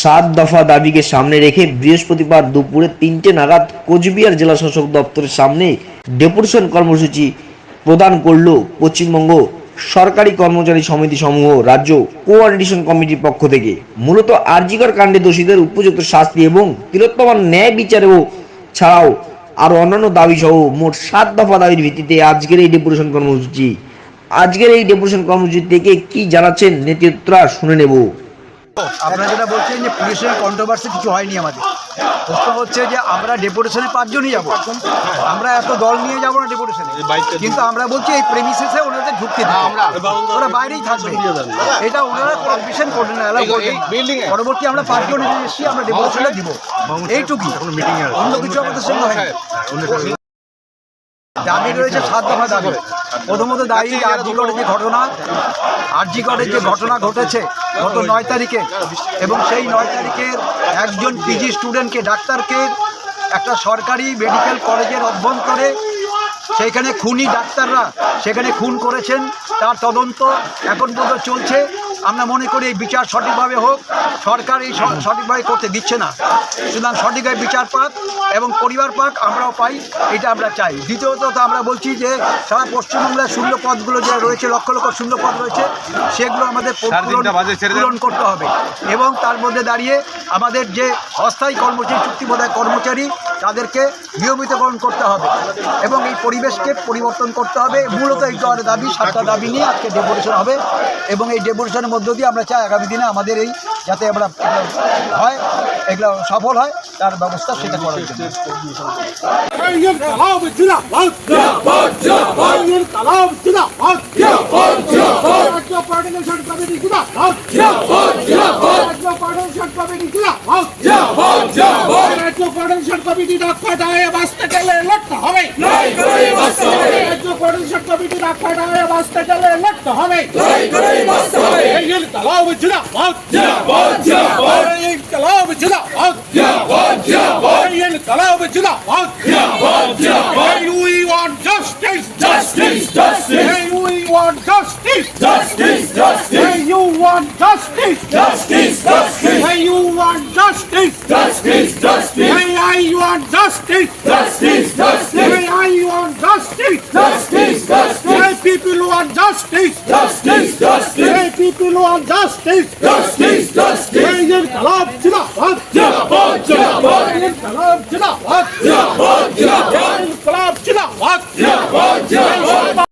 সাত দফা দাবিকে সামনে রেখে বৃহস্পতিবার দুপুরে তিনটে নাগাদ কোচবিহার জেলা শাসক দপ্তরের সামনে ডেপুটেশন কর্মসূচি প্রদান করল পশ্চিমবঙ্গ সরকারি কর্মচারী সমিতি সমূহ, রাজ্য কোঅর্ডিনেশন কমিটির পক্ষ থেকে। মূলত আরজিকর কাণ্ডে দোষীদের উপযুক্ত শাস্তি এবং তিলোত্তমান ন্যায় বিচারেও ছাড়াও আরও অন্যান্য দাবি সহ মোট সাত দফা দাবির ভিত্তিতে আজকের এই ডেপুটেশন কর্মসূচি। আজকের এই ডেপুটেশন কর্মসূচি থেকে কি জানাচ্ছেন নেতৃত্বরা শুনে নেব। আপনারা যেটা বলছেন যে পুলিশের কন্ট্রোভার্সি কিছু হয়নি আমাদের। প্রশ্ন হচ্ছে যে আমরা ডেপুটেশনে পাঁচজনই যাব। আমরা এত দল নিয়ে যাব না ডেপুটেশনে কিন্তু আমরা বলছি এই প্রেমিসেসে ওনাদের ঢুকতে দিন ওরা বাইরেই থাকবে। এটা ওনারা পারমিশন করবেন না করবেন পরবর্তী আমরা পাঁচজন এসেছি আমরা ডেপুটেশনে দিব। এইটুকুই। অন্য কিছু আমাদের সঙ্গে হয়নি। দাবি রয়েছে সাত দফা দাবি। প্রথমত দাবি আরজিগড়ের যে ঘটনা আরজিগড়ের যে ঘটনা ঘটেছে গত নয় তারিখে, এবং সেই নয় তারিখের একজন পিজি স্টুডেন্টকে, ডাক্তারকে একটা সরকারি মেডিকেল কলেজের অভ্যন্তরে সেইখানে খুনি ডাক্তাররা, সেখানে খুন করেছেন। তার তদন্ত এখন পর্যন্ত চলছে। আমরা মনে করি এই বিচার সঠিকভাবে হোক সরকার এই সঠিকভাবে করতে দিচ্ছে না। সুতরাং সঠিকভাবে বিচার পাক এবং পরিবার পাক আমরাও পাই এটা আমরা চাই। দ্বিতীয়ত তো আমরা বলছি যে সারা পশ্চিমবাংলার শূন্য পদগুলো যে রয়েছে লক্ষ লক্ষ শূন্য পদ রয়েছে সেগুলো আমাদের পূরণ- পূরণ করতে হবে। এবং তার মধ্যে দাঁড়িয়ে আমাদের যে অস্থায়ী কর্মচারী চুক্তিবোধায় কর্মচারী তাদেরকে নিয়মিতকরণ করতে হবে এবং এই পরিবেশকে পরিবর্তন করতে হবে। মূলত এই ধরনের দাবি, সাতটা দাবি নিয়ে আজকে ডেপুটেশন হবে এবং এই ডেপুটেশনের মধ্য দিয়ে আমরা চাই আগামী দিনে আমাদের এই যাতে আমরা হয়, এগুলো সফল হয়, তার ব্যবস্থা সেটা করার জন্য। Committee We want justice, justice, justice. We want justice, justice, justice. You want justice, justice, justice. You want justice, justice, justice want justice. Justice, justice. I want justice. Justice, justice. My people want justice. Justice, justice. My people want justice. Justice, justice. My inqilab jindabad. Jindabad, jindabad. Inqilab jindabad. Jindabad, jindabad.